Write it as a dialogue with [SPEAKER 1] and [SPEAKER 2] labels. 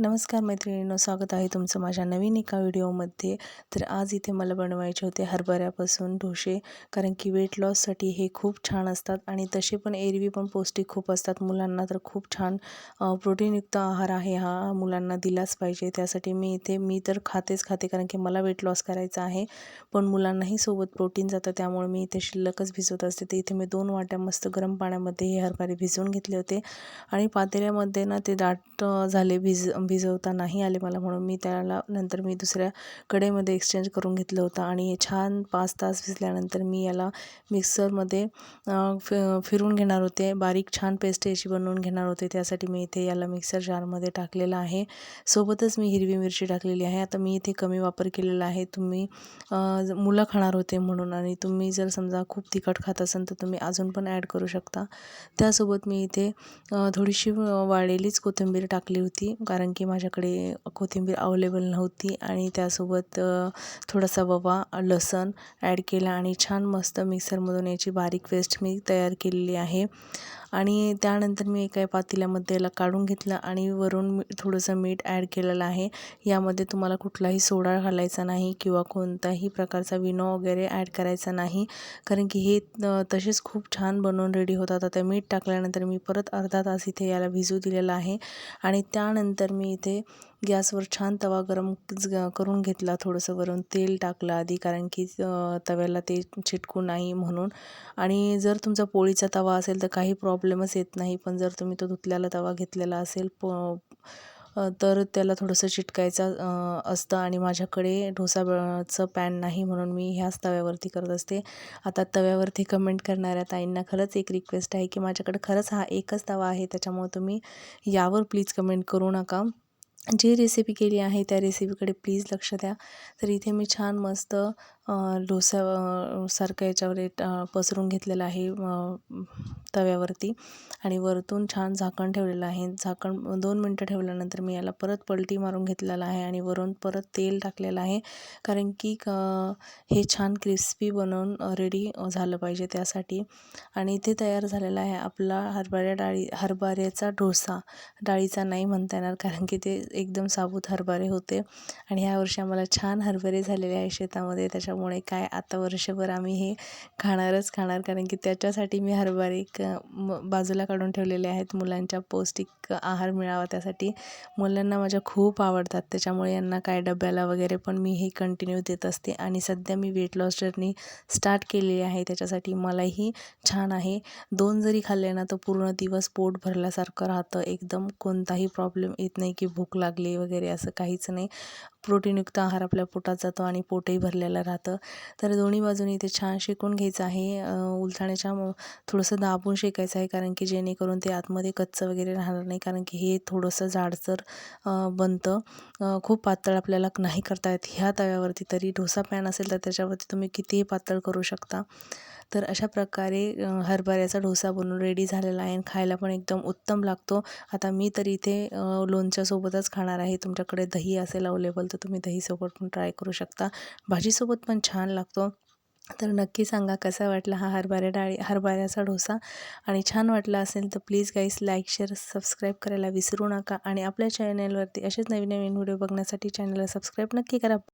[SPEAKER 1] नमस्कार मैत्रिणींनो स्वागत आहे तुमचं माझ्या नवीन एका व्हिडिओमध्ये. तर आज इथे मला बनवायचे होते हरभऱ्यापासून डोसे कारण की वेट लॉससाठी हे खूप छान असतात आणि तसे पण एरवी पण पौष्टिक खूप असतात. मुलांना तर खूप छान प्रोटीनयुक्त आहार आहे हा मुलांना दिलाच पाहिजे. त्यासाठी मी इथे मी तर खातेच खाते कारण की मला वेट लॉस करायचा आहे. पण मुलांनाही सोबत प्रोटीन जातं त्यामुळे मी इथे शिल्लकच भिजवत असते. तर इथे मी दोन वाट्या मस्त गरम पाण्यामध्ये हे हरभरे भिजवून घेतले होते. आणि पातेल्यामध्ये ना ते दाट झाले भिज भिजवता नाही आले मला म्हणून मी त्याला नंतर मी दुसऱ्या कडेमध्ये एक्सचेंज करून घेतलं होतं. आणि हे छान पाच तास भिजल्यानंतर मी याला मिक्सरमध्ये फि फिरून घेणार होते. बारीक छान पेस्ट याची बनवून घेणार होते. त्यासाठी मी इथे याला मिक्सर जारमध्ये टाकलेलं आहे. सोबतच मी हिरवी मिरची टाकलेली आहे. आता मी इथे कमी वापर केलेला आहे. तुम्ही मुलं खाणार होते म्हणून आणि तुम्ही जर समजा खूप तिखट खात असाल तर तुम्ही अजून पण ॲड करू शकता. त्यासोबत मी इथे थोडीशी वाळलेलीच कोथिंबीर टाकली होती. कारण कारण की माझ्याकडे कोथिंबीर अवेलेबल नव्हती आणि त्यासोबत थोडासा ववा लसण ॲड केला आणि छान मस्त मिक्सरमधून याची बारीक पेस्ट मी तयार केलेली आहे. आणि त्यानंतर मी एका पातेल्यामध्ये याला काढून घेतलं आणि वरून थोडंसं मीठ ॲड केलेलं आहे. यामध्ये तुम्हाला कुठलाही सोडा घालायचा नाही किंवा कोणताही प्रकारचा विनो वगैरे ॲड करायचा नाही. कारण की हे तसेच खूप छान बनवून रेडी होतात. आता मीठ टाकल्यानंतर मी परत अर्धा तास इथे याला भिजू दिलेला आहे. आणि त्यानंतर मी इथे गॅसवर छान तवा गरम करून घेतला थोडंसं वरून तेल टाकलं आधी कारण की तव्याला ते चिटकू नाही म्हणून. आणि जर तुमचा पोळीचा तवा असेल तर काही प्रॉब्लेमच येत नाही पण जर तुम्ही तो धुतल्याला तवा घेतलेला असेल प तर त्याला थोडंसं चिटकायचं असतं. आणि माझ्याकडे ढोसाचं पॅन नाही म्हणून मी ह्याच तव्यावरती करत असते. आता तव्यावरती कमेंट करणाऱ्या ताईंना खरंच एक रिक्वेस्ट आहे की माझ्याकडे खरंच हा एकच तवा आहे त्याच्यामुळे तुम्ही यावर प्लीज कमेंट करू नका. जी रेसिपी केली आहे त्या रेसिपीकडे प्लीज लक्ष द्या. तर इथे मी छान मस्त डोसा सारखं याच्यावर पसरून घेतलेलं आहे तव्यावरती. आणि वरतून छान झाकण ठेवलेलं आहे. झाकण दोन मिनटं ठेवल्यानंतर मी याला परत पलटी मारून घेतलेला आहे आणि वरून परत तेल टाकलेलं आहे. कारण की हे छान क्रिस्पी बनवून रेडी झालं पाहिजे त्यासाठी. आणि इथे तयार झालेला आहे आपला हरभऱ्या डाळी हरभऱ्याचा डोसा. डाळीचा नाही म्हणता येणार कारण की ते एकदम साबूत हरभरे होते. आणि ह्या वर्षी आम्हाला छान हरभरे झालेले आहे शेतामध्ये त्याच्या त्याच्यामुळे काय आता वर्षभर आम्ही हे खाणारच खाणार. कारण की त्याच्यासाठी मी हरभरे बाजूला काढून ठेवलेले आहेत मुलांच्या पौष्टिक आहार मिळावा त्यासाठी. मुलांना माझ्या खूप आवडतात. त्याच्यामुळे यांना काय डब्याला वगैरे पण मी हे कंटिन्यू देत असते. आणि सध्या मी वेट लॉस जर्नी स्टार्ट केलेली आहे. त्याच्यासाठी मलाही छान आहे. दोन जरी खाल्ले ना तर पूर्ण दिवस पोट भरल्यासारखं राहतं. एकदम कोणताही प्रॉब्लेम येत नाही की भूक लागली वगैरे असं काहीच नाही. प्रोटीनयुक्त आहार आपल्या पोटात जातो आणि पोटही भरलेला राहतं. तर दोन्ही बाजूनी ते छान शेकून घ्यायचं आहे. उलथाण्याच्या थोडंसं दाबून शेकायचं आहे कारण की जेणेकरून ते आतमध्ये कच्चं वगैरे राहणार नाही कारण की हे थोडंसं जाडसर बनतं. खूप पातळ आपल्याला नाही करता येत. ह्या तव्यावरती तरी डोसा पॅन असेल तर त्याच्यावरती तुम्ही कितीही पातळ करू शकता. तर अशा प्रकारे हरभऱ्याचा डोसा बनवून रेडी झालेला आहे आणि खायला पण एकदम उत्तम लागतो. आता मी तर इथे लोणच्यासोबतच खाणार आहे. तुमच्याकडे दही असेल अवेलेबल तर तुम्ही दहीसोबत पण ट्राय करू शकता. भाजीसोबत पण छान लागतो. तर नक्की सांगा कसा वाटला हा हरभऱ्या डाळी हरभऱ्याचा डोसा? आणि छान वाटला असेल तर please guys like share subscribe करायला विसरू नका. आणि आपल्या चॅनलवरती असेच नवीन नवीन व्हिडिओ बघण्यासाठी चॅनलला सबस्क्राईब नक्की करा.